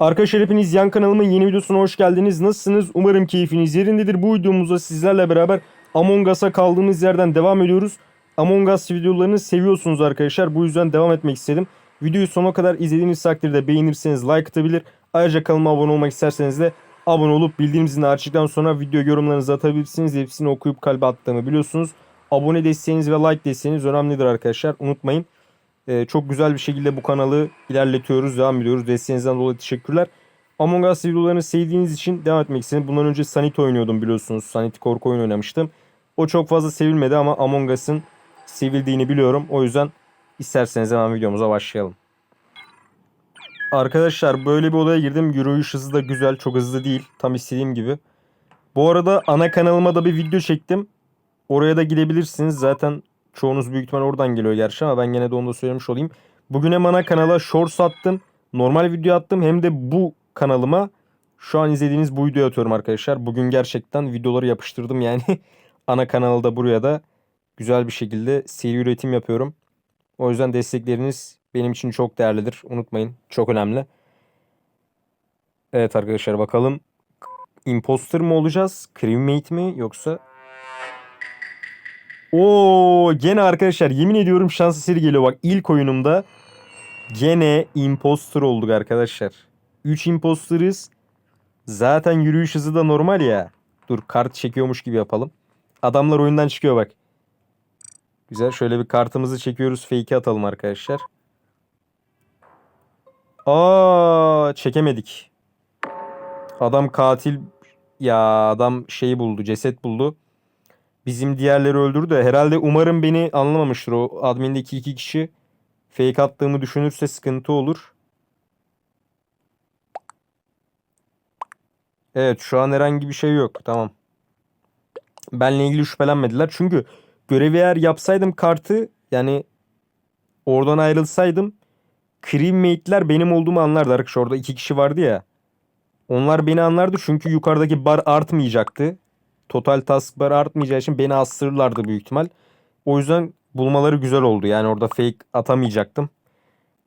Arkadaşlar hepiniz yan kanalımın yeni videosuna hoş geldiniz. Nasılsınız? Umarım keyfiniz yerindedir. Bu videomuzda sizlerle beraber Among Us'a kaldığımız yerden devam ediyoruz. Among Us videolarını seviyorsunuz arkadaşlar. Bu yüzden devam etmek istedim. Videoyu sona kadar izlediğiniz takdirde beğenirseniz like atabilir. Ayrıca kanalıma abone olmak isterseniz de abone olup bildirim zilini açtıktan sonra video yorumlarınızı atabilirsiniz. Hepsini okuyup kalbe attığımı biliyorsunuz. Abone desteğiniz ve like desteğiniz önemlidir arkadaşlar. Unutmayın. Ee, çok güzel bir şekilde bu kanalı ilerletiyoruz, devam ediyoruz. Desteğinizden dolayı teşekkürler. Among Us videolarını sevdiğiniz için devam etmek istedim. Bundan önce Sanit oynuyordum biliyorsunuz. Sanit korku oyunu oynamıştım. O çok fazla sevilmedi ama Among Us'ın sevildiğini biliyorum. O yüzden isterseniz hemen videomuza başlayalım. Arkadaşlar böyle bir odaya girdim. Yürüyüş hızı da güzel. Çok hızlı değil. Tam istediğim gibi. Bu arada ana kanalıma da bir video çektim. Oraya da gidebilirsiniz. Zaten çoğunuz büyük ihtimal oradan geliyor gerçi ama ben gene de onu da söylemiş olayım. Bugün hem ana kanala shorts attım. Normal video attım. Hem de bu kanalıma şu an izlediğiniz bu videoyu atıyorum arkadaşlar. Bugün gerçekten videoları yapıştırdım yani. ana kanalda buraya da güzel bir şekilde seri üretim yapıyorum. O yüzden destekleriniz benim için çok değerlidir. Unutmayın. Çok önemli. Evet arkadaşlar bakalım. Imposter mı olacağız? Crewmate mi yoksa Oo gene arkadaşlar yemin ediyorum şans eseri geliyor bak ilk oyunumda gene imposter olduk arkadaşlar. 3 imposterız. Zaten yürüyüş hızı da normal ya. Dur kart çekiyormuş gibi yapalım. Adamlar oyundan çıkıyor bak. Güzel şöyle bir kartımızı çekiyoruz. Fake'i atalım arkadaşlar. Aa çekemedik. Adam katil ya adam şeyi buldu ceset buldu. Bizim diğerleri öldürdü. de Herhalde umarım beni anlamamıştır o admindeki iki kişi. Fake attığımı düşünürse sıkıntı olur. Evet şu an herhangi bir şey yok. Tamam. Benle ilgili şüphelenmediler. Çünkü görevi eğer yapsaydım kartı yani oradan ayrılsaydım crewmate'ler benim olduğumu anlardı. Arkadaşlar orada iki kişi vardı ya. Onlar beni anlardı çünkü yukarıdaki bar artmayacaktı. Total task bar artmayacağı için beni astırırlardı büyük ihtimal. O yüzden bulmaları güzel oldu. Yani orada fake atamayacaktım.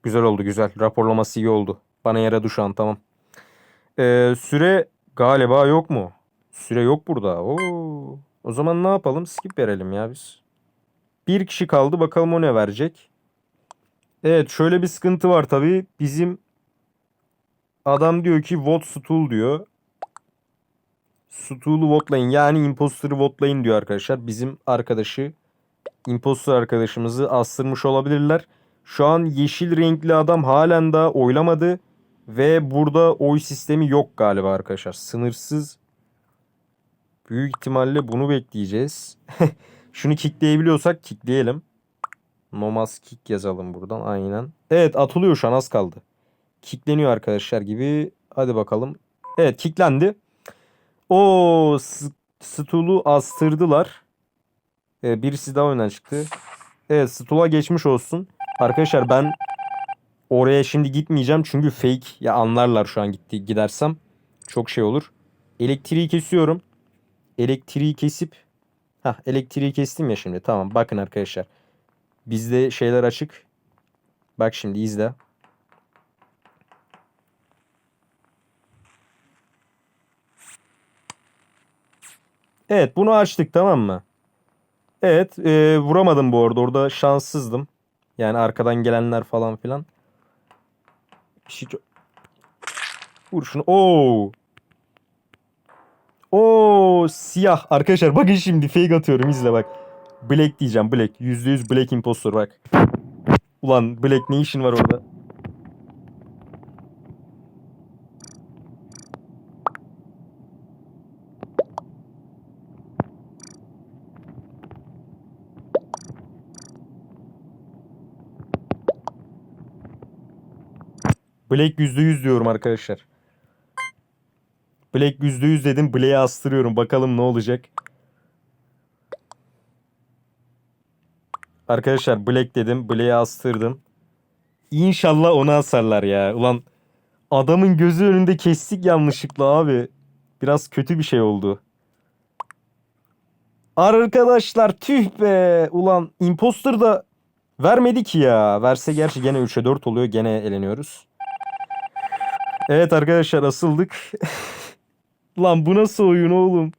Güzel oldu güzel. Raporlaması iyi oldu. Bana yaradı şu an tamam. Ee, süre galiba yok mu? Süre yok burada. Oo. O zaman ne yapalım? Skip verelim ya biz. Bir kişi kaldı. Bakalım o ne verecek. Evet şöyle bir sıkıntı var tabii. Bizim adam diyor ki vote stool diyor. Stool'u votelayın. Yani imposter'ı votelayın diyor arkadaşlar. Bizim arkadaşı imposter arkadaşımızı astırmış olabilirler. Şu an yeşil renkli adam halen daha oylamadı. Ve burada oy sistemi yok galiba arkadaşlar. Sınırsız. Büyük ihtimalle bunu bekleyeceğiz. Şunu kickleyebiliyorsak kickleyelim. Nomas kick yazalım buradan aynen. Evet atılıyor şu an az kaldı. Kickleniyor arkadaşlar gibi. Hadi bakalım. Evet kicklendi. O Stul'u astırdılar. Ee, birisi daha oyundan çıktı. Evet Stul'a geçmiş olsun. Arkadaşlar ben oraya şimdi gitmeyeceğim çünkü fake ya anlarlar şu an gitti gidersem çok şey olur. Elektriği kesiyorum. Elektriği kesip ha elektriği kestim ya şimdi. Tamam bakın arkadaşlar. Bizde şeyler açık. Bak şimdi izle. Evet bunu açtık tamam mı? Evet e, vuramadım bu arada. Orada şanssızdım. Yani arkadan gelenler falan filan. Şey çok... Vur şunu. Oo. Oo siyah. Arkadaşlar bakın şimdi fake atıyorum izle bak. Black diyeceğim Black. %100 Black impostor bak. Ulan Black ne işin var orada? Black %100 diyorum arkadaşlar. Black %100 dedim. Black'e astırıyorum. Bakalım ne olacak. Arkadaşlar Black dedim. Black'e astırdım. İnşallah onu asarlar ya. Ulan adamın gözü önünde kestik yanlışlıkla abi. Biraz kötü bir şey oldu. Arkadaşlar tüh be. Ulan imposter da vermedi ki ya. Verse gerçi gene 3'e 4 oluyor. Gene eleniyoruz. Evet arkadaşlar asıldık. Lan bu nasıl oyun oğlum?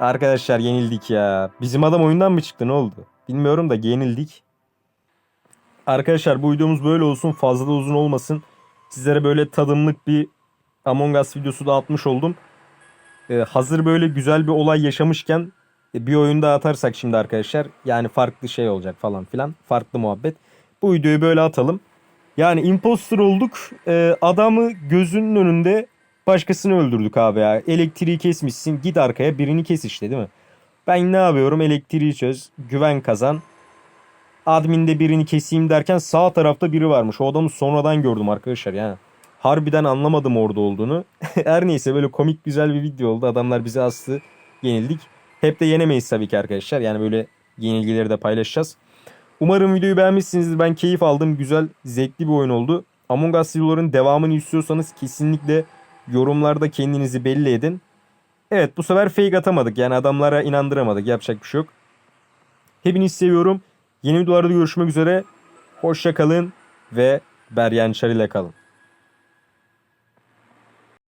Arkadaşlar yenildik ya. Bizim adam oyundan mı çıktı ne oldu? Bilmiyorum da yenildik. Arkadaşlar bu videomuz böyle olsun. Fazla da uzun olmasın. Sizlere böyle tadımlık bir Among Us videosu da atmış oldum. Ee, hazır böyle güzel bir olay yaşamışken e, bir oyun daha atarsak şimdi arkadaşlar. Yani farklı şey olacak falan filan. Farklı muhabbet. Bu videoyu böyle atalım. Yani imposter olduk. Ee, adamı gözünün önünde başkasını öldürdük abi ya. Elektriği kesmişsin. Git arkaya birini kes işte değil mi? Ben ne yapıyorum? Elektriği çöz. Güven kazan. Admin'de birini keseyim derken sağ tarafta biri varmış. O adamı sonradan gördüm arkadaşlar yani. Harbiden anlamadım orada olduğunu. Her neyse böyle komik güzel bir video oldu. Adamlar bizi astı. Yenildik. Hep de yenemeyiz tabii ki arkadaşlar. Yani böyle yenilgileri de paylaşacağız. Umarım videoyu beğenmişsinizdir. Ben keyif aldım. Güzel, zevkli bir oyun oldu. Among Us videoların devamını istiyorsanız kesinlikle yorumlarda kendinizi belli edin. Evet bu sefer fake atamadık. Yani adamlara inandıramadık. Yapacak bir şey yok. Hepinizi seviyorum. Yeni videolarda görüşmek üzere. Hoşça kalın ve Beryan Çar ile kalın.